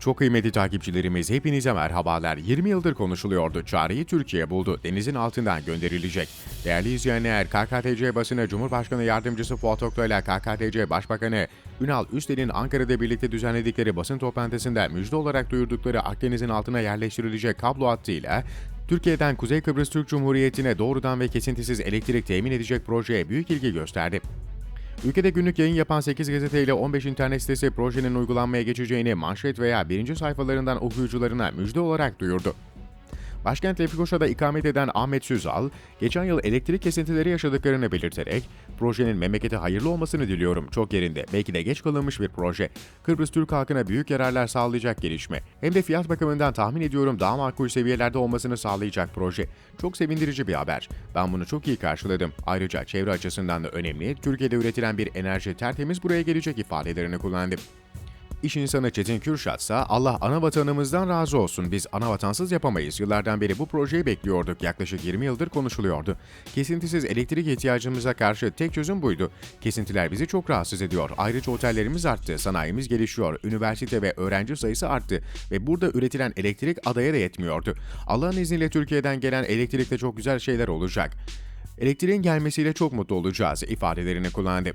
Çok kıymetli takipçilerimiz hepinize merhabalar. 20 yıldır konuşuluyordu. Çareyi Türkiye buldu. Denizin altından gönderilecek. Değerli izleyenler, KKTC basını Cumhurbaşkanı Yardımcısı Fuat Oktay ile KKTC Başbakanı Ünal Üstel'in Ankara'da birlikte düzenledikleri basın toplantısında müjde olarak duyurdukları Akdeniz'in altına yerleştirilecek kablo hattıyla Türkiye'den Kuzey Kıbrıs Türk Cumhuriyeti'ne doğrudan ve kesintisiz elektrik temin edecek projeye büyük ilgi gösterdi. Ülkede günlük yayın yapan 8 gazete ile 15 internet sitesi projenin uygulanmaya geçeceğini manşet veya birinci sayfalarından okuyucularına müjde olarak duyurdu. Başkent Lefkoşa'da ikamet eden Ahmet Süzal, geçen yıl elektrik kesintileri yaşadıklarını belirterek, projenin memlekete hayırlı olmasını diliyorum. Çok yerinde, belki de geç kalınmış bir proje. Kıbrıs Türk halkına büyük yararlar sağlayacak gelişme. Hem de fiyat bakımından tahmin ediyorum daha makul seviyelerde olmasını sağlayacak proje. Çok sevindirici bir haber. Ben bunu çok iyi karşıladım. Ayrıca çevre açısından da önemli, Türkiye'de üretilen bir enerji tertemiz buraya gelecek ifadelerini kullandı. İş insanı Çetin Kürşat ise Allah ana vatanımızdan razı olsun biz ana vatansız yapamayız. Yıllardan beri bu projeyi bekliyorduk. Yaklaşık 20 yıldır konuşuluyordu. Kesintisiz elektrik ihtiyacımıza karşı tek çözüm buydu. Kesintiler bizi çok rahatsız ediyor. Ayrıca otellerimiz arttı, sanayimiz gelişiyor, üniversite ve öğrenci sayısı arttı ve burada üretilen elektrik adaya da yetmiyordu. Allah'ın izniyle Türkiye'den gelen elektrikte çok güzel şeyler olacak. Elektriğin gelmesiyle çok mutlu olacağız ifadelerini kullandı.